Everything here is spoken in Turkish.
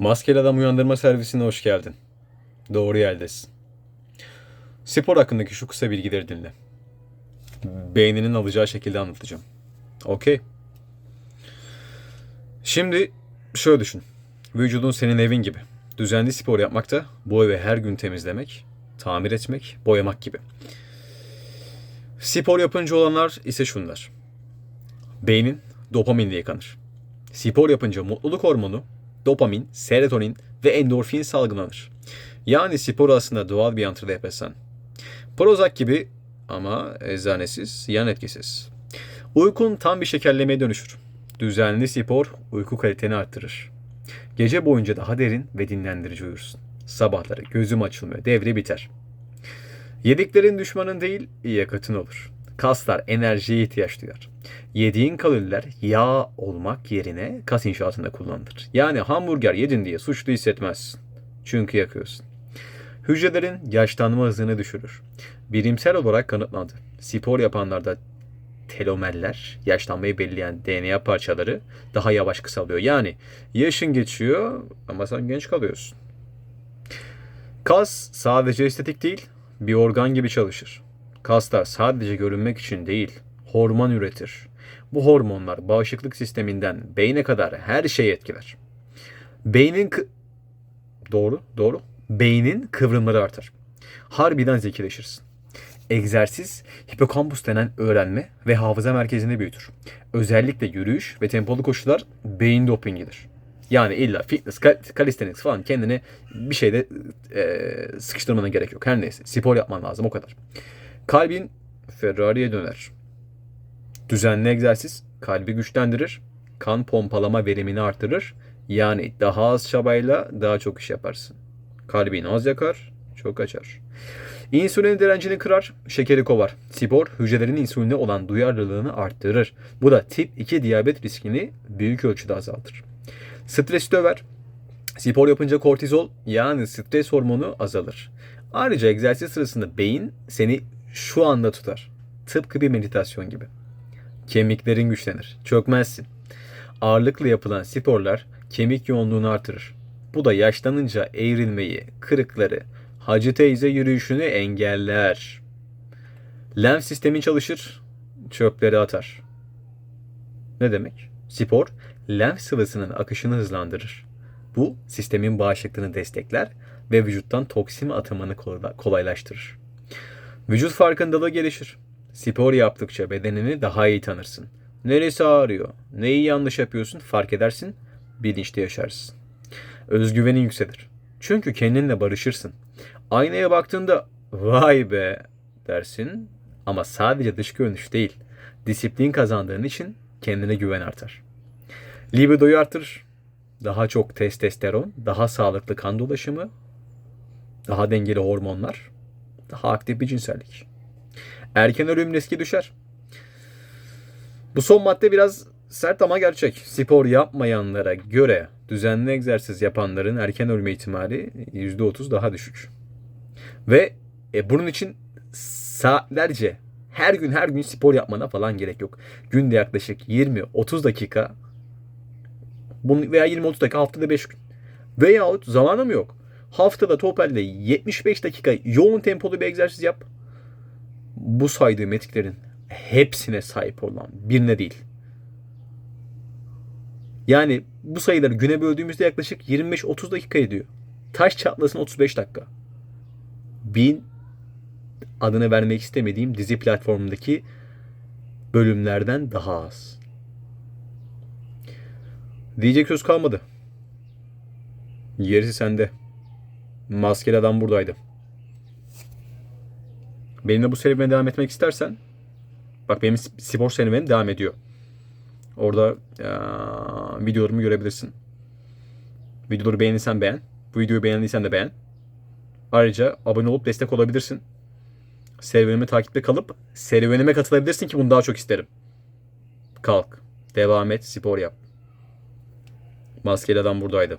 Maskeli Adam Uyandırma Servisi'ne hoş geldin. Doğru yerdesin. Spor hakkındaki şu kısa bilgileri dinle. Beyninin alacağı şekilde anlatacağım. Okey. Şimdi şöyle düşün. Vücudun senin evin gibi. Düzenli spor yapmakta bu evi her gün temizlemek, tamir etmek, boyamak gibi. Spor yapınca olanlar ise şunlar. Beynin dopaminle yıkanır. Spor yapınca mutluluk hormonu, dopamin, serotonin ve endorfin salgılanır. Yani spor aslında doğal bir antidepresan. Prozac gibi ama eczanesiz, yan etkisiz. Uykun tam bir şekerlemeye dönüşür. Düzenli spor uyku kaliteni arttırır. Gece boyunca daha derin ve dinlendirici uyursun. Sabahları gözüm açılmıyor, devre biter. Yediklerin düşmanın değil, yakıtın olur. Kaslar enerjiye ihtiyaç duyar. Yediğin kaloriler yağ olmak yerine kas inşaatında kullanılır. Yani hamburger yedin diye suçlu hissetmezsin. Çünkü yakıyorsun. Hücrelerin yaşlanma hızını düşürür. Bilimsel olarak kanıtlandı. Spor yapanlarda telomerler, yaşlanmayı belirleyen DNA parçaları daha yavaş kısalıyor. Yani yaşın geçiyor ama sen genç kalıyorsun. Kas sadece estetik değil, bir organ gibi çalışır. Kaslar sadece görünmek için değil, hormon üretir. Bu hormonlar bağışıklık sisteminden beyne kadar her şeyi etkiler. Beynin doğru, doğru. Beynin kıvrımları artar. Harbiden zekileşirsin. Egzersiz hipokampus denen öğrenme ve hafıza merkezini büyütür. Özellikle yürüyüş ve tempolu koşular beyin dopingidir. Yani illa fitness, calisthenics falan kendine bir şeyde e, sıkıştırmana gerek yok. Her neyse spor yapman lazım o kadar. Kalbin Ferrari'ye döner. Düzenli egzersiz kalbi güçlendirir, kan pompalama verimini artırır. Yani daha az çabayla daha çok iş yaparsın. Kalbin az yakar, çok açar. İnsülin direncini kırar, şekeri kovar. Spor hücrelerin insüline olan duyarlılığını arttırır. Bu da tip 2 diyabet riskini büyük ölçüde azaltır. Stres döver. Spor yapınca kortizol yani stres hormonu azalır. Ayrıca egzersiz sırasında beyin seni şu anda tutar. Tıpkı bir meditasyon gibi. Kemiklerin güçlenir. Çökmezsin. Ağırlıkla yapılan sporlar kemik yoğunluğunu artırır. Bu da yaşlanınca eğrilmeyi, kırıkları, Hacı teyze yürüyüşünü engeller. Lenf sistemin çalışır, çöpleri atar. Ne demek? Spor, lenf sıvısının akışını hızlandırır. Bu, sistemin bağışıklığını destekler ve vücuttan toksin atımını kolay- kolaylaştırır. Vücut farkındalığı gelişir. Spor yaptıkça bedenini daha iyi tanırsın. Neresi ağrıyor, neyi yanlış yapıyorsun fark edersin, bilinçli yaşarsın. Özgüvenin yükselir. Çünkü kendinle barışırsın. Aynaya baktığında vay be dersin ama sadece dış görünüş değil. Disiplin kazandığın için kendine güven artar. Libidoyu artırır. Daha çok testosteron, daha sağlıklı kan dolaşımı, daha dengeli hormonlar, daha bir cinsellik. Erken ölüm riski düşer. Bu son madde biraz sert ama gerçek. Spor yapmayanlara göre düzenli egzersiz yapanların erken ölme ihtimali %30 daha düşük. Ve e, bunun için saatlerce her gün her gün spor yapmana falan gerek yok. Günde yaklaşık 20-30 dakika veya 20-30 dakika haftada 5 gün. Veyahut zamanım yok. Haftada totalde 75 dakika yoğun tempolu bir egzersiz yap. Bu saydığım etiklerin hepsine sahip olan birine değil. Yani bu sayıları güne böldüğümüzde yaklaşık 25-30 dakika ediyor. Taş çatlasın 35 dakika. Bin adını vermek istemediğim dizi platformundaki bölümlerden daha az. Diyecek söz kalmadı. Gerisi sende. Maskeli adam buradaydı. Benimle bu serüvene devam etmek istersen bak benim spor serüvenim devam ediyor. Orada eee, videolarımı görebilirsin. Videoları beğenirsen beğen. Bu videoyu beğendiysen de beğen. Ayrıca abone olup destek olabilirsin. Serüvenimi takipte kalıp serüvenime katılabilirsin ki bunu daha çok isterim. Kalk. Devam et. Spor yap. Maskeli adam buradaydı.